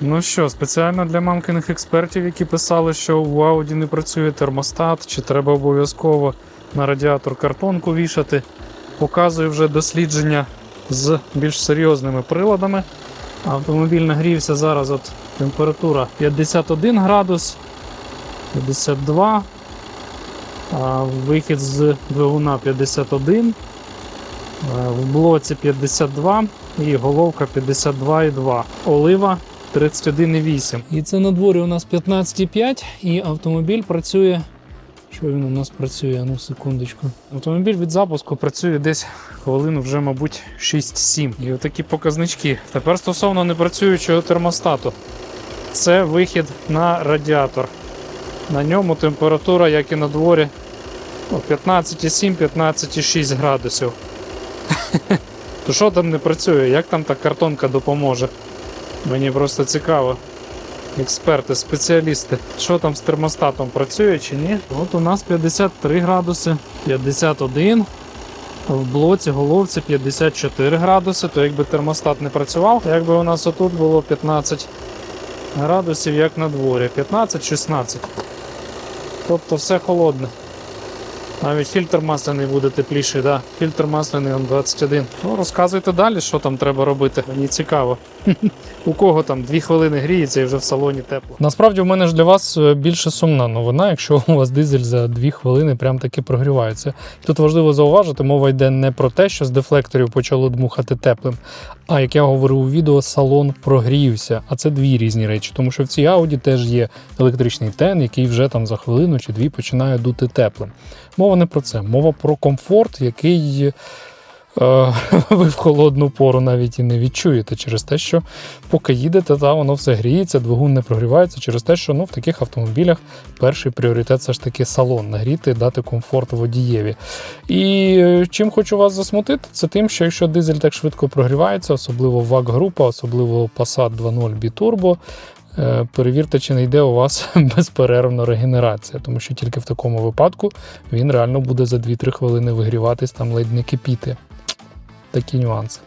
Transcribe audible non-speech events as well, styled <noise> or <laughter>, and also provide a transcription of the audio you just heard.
Ну що, спеціально для мамкиних експертів, які писали, що в Audi не працює термостат, чи треба обов'язково на радіатор картонку вішати. Показую вже дослідження з більш серйозними приладами. Автомобіль нагрівся зараз от температура 51 градус, 52, а вихід з двигуна 51, в блоці 52 і головка 52,2. Олива 31,8. І це на дворі у нас 15,5 і автомобіль працює. Що він у нас працює? Ну, секундочку. Автомобіль від запуску працює десь хвилину вже, мабуть, 6-7. І отакі показнички. Тепер стосовно непрацюючого термостату. Це вихід на радіатор. На ньому температура, як і на дворі, ну, 15,7-15,6 градусів. <laughs> То що там не працює? Як там та картонка допоможе? Мені просто цікаво. Експерти, спеціалісти, що там з термостатом працює чи ні? От у нас 53 градуси, 51. В блоці головці 54 градуси, то якби термостат не працював, якби у нас отут було 15 градусів, як на дворі, 15-16. Тобто все холодне. Навіть фільтр масляний буде тепліший, да. Фільтр масляний он 21. Ну, розказуйте далі, що там треба робити. Мені цікаво. <laughs> У кого там 2 хвилини гріється і вже в салоні тепло. Насправді в мене ж для вас е, більше сумна новина, якщо у вас дизель за 2 хвилини прям таки прогрівається. Тут важливо зауважити, мова йде не про те, що з дефлекторів почало дмухати теплим, а як я говорив у відео, салон прогрівся. А це дві різні речі, тому що в цій Audi теж є електричний тен, який вже там за хвилину чи дві починає дути теплим. Мова не про це, мова про комфорт, який е, <laughs> ви в холодну пору навіть і не відчуєте через те, що поки їдете, та воно все гріється, двигун не прогрівається через те, що ну, в таких автомобілях перший пріоритет все ж таки салон нагріти, дати комфорт водієві. І е, чим хочу вас засмутити, це тим, що якщо дизель так швидко прогрівається, особливо ВАК-група, особливо Passat 2.0 Biturbo, Перевірте, чи не йде у вас <laughs> безперервна регенерація, тому що тільки в такому випадку він реально буде за 2-3 хвилини вигріватись, там ледь не кипіти. Такі нюанси.